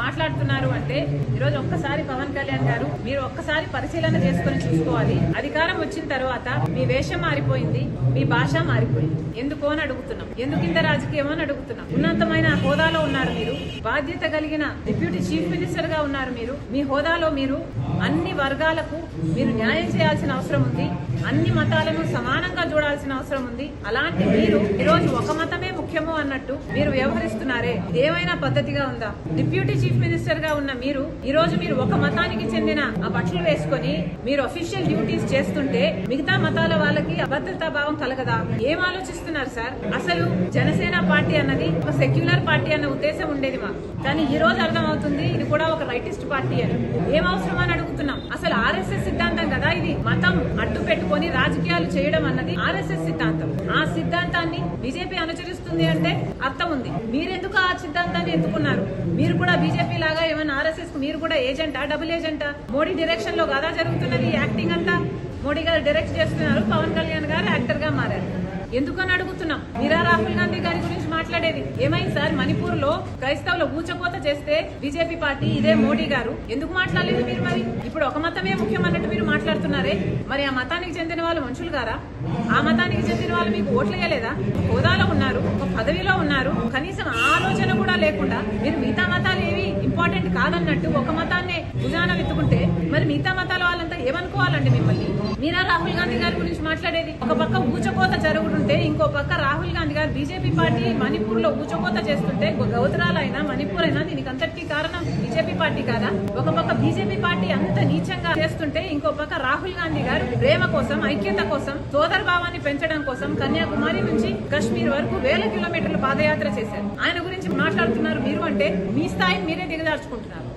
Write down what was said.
మాట్లాడుతున్నారు అంటే ఈరోజు ఒక్కసారి పవన్ కళ్యాణ్ గారు మీరు ఒక్కసారి పరిశీలన చేసుకొని చూసుకోవాలి. అధికారం వచ్చిన తర్వాత మీ వేషం మారిపోయింది మీ భాష మారిపోయింది. ఎందుకో అని అడుగుతున్నాం. ఎందుకు ఇంత రాజకీయం అని అడుగుతున్నాం. ఉన్నతమైన హోదాలో ఉన్నారు మీరు. బాధ్యత కలిగిన డిప్యూటీ చీఫ్ మినిస్టర్గా ఉన్నారు మీరు. మీ హోదాలో మీరు అన్ని వర్గాలకు మీరు న్యాయం చేయాల్సిన అవసరం ఉంది. అన్ని మతాలను సమానంగా చూడాల్సిన అవసరం ఉంది. అలాంటి మీరు ఈరోజు ఒక మతమే ముఖ్యము అన్నట్టు మీరు వ్యవహరిస్తున్నారే. ఏమైనా పద్ధతిగా ఉందా? డిప్యూటీ చీఫ్ మినిస్టర్గా ఉన్న మీరు ఈ రోజు మీరు ఒక మతానికి చెందిన ఆ బట్టలు వేసుకొని మీరు అఫీషియల్ డ్యూటీస్ చేస్తుంటే మిగతా మతాల వాళ్ళకి అభద్రతా భావం కలగదా? ఏం ఆలోచిస్తున్నారు సార్? అసలు జనసేన పార్టీ అన్నది ఒక సెక్యులర్ పార్టీ అన్న ఉద్దేశం ఉండేది మాకు. కానీ ఈ రోజు అర్థమవుతుంది ఇది కూడా ఒక రైటిస్ట్ పార్టీ అని. ఏం అవసరం అని అడుగుతున్నాం. అసలు ఇది మతం అడ్డు పెట్టుకొని రాజకీయాలు చేయడం అన్నది ఆర్ఎస్ఎస్ సిద్ధాంతం. ఆ సిద్ధాంతాన్ని బీజేపీ అనుసరిస్తుంది అంటే అర్థం ఉంది. మీరెందుకు ఆ సిద్ధాంతాన్ని ఎత్తుకున్నారు? మీరు కూడా బీజేపీ లాగా ఏమైనా ఆర్ఎస్ఎస్కు మీరు కూడా ఏజెంటా డబుల్ ఏజెంటా? మోడీ డైరెక్షన్లో కదా జరుగుతున్నది యాక్టింగ్ అంతా? మోడీ గారు డైరెక్ట్ చేస్తున్నారు పవన్ కళ్యాణ్ గారు యాక్టర్గా మారారు. ఎందుకని అడుగుతున్నాం? మీరా రాహుల్ గాంధీ గారి గురించి మాట్లాడేది? ఏమైంది సార్? మణిపూర్లో క్రైస్తవుల ఊచకోత చేస్తే బీజేపీ పార్టీ ఇదే మోడీ గారు. ఎందుకు మాట్లాడలేదు మీరు మరి? ఇప్పుడు ఒక మతమే ముఖ్యం అన్నట్టు మీరు మాట్లాడుతున్నారే. మరి ఆ మతానికి చెందిన వాళ్ళు మనుషులు గారా? ఆ మతానికి చెందిన వాళ్ళు మీకు ఓట్లు వేయలేదా హోదాలో ఉన్నారు ఒక పదవిలో ఉన్నారు. కనీసం ఆలోచన కూడా లేకుండా మీరు మిగతా మతాలు ఇంపార్టెంట్ కాదన్నట్టు ఒక మతాన్ని భుజాన విత్తుకుంటే మరి మిగతా మతాల వాళ్ళంతా ఏమనుకోవాలండి మిమ్మల్ని? మీరా రాహుల్ గాంధీ గారి గురించి మాట్లాడేది? ఒక పక్క ఊచకోత జరుగుతుంటే ఇంకో పక్క రాహుల్ గాంధీ గారు బీజేపీ పార్టీ మణిపూర్లో ఊచకోత చేస్తుంటే గౌతరాలైనా మణిపూర్ అయినా దీనికి కారణం బీజేపీ పార్టీ కాదా? ఒక పక్క బీజేపీ పార్టీ అంత నీచంగా చేస్తుంటే ఇంకో పక్క రాహుల్ గాంధీ గారు ప్రేమ కోసం ఐక్యత కోసం సోదర భావాన్ని పెంచడం కోసం కన్యాకుమారి నుంచి కశ్మీర్ వరకు వేల కిలోమీటర్లు పాదయాత్ర చేశారు. ఆయన గురించి మాట్లాడుతున్నారు మీరు అంటే మీ స్థాయిని మీరే దిగదార్చుకుంటున్నారు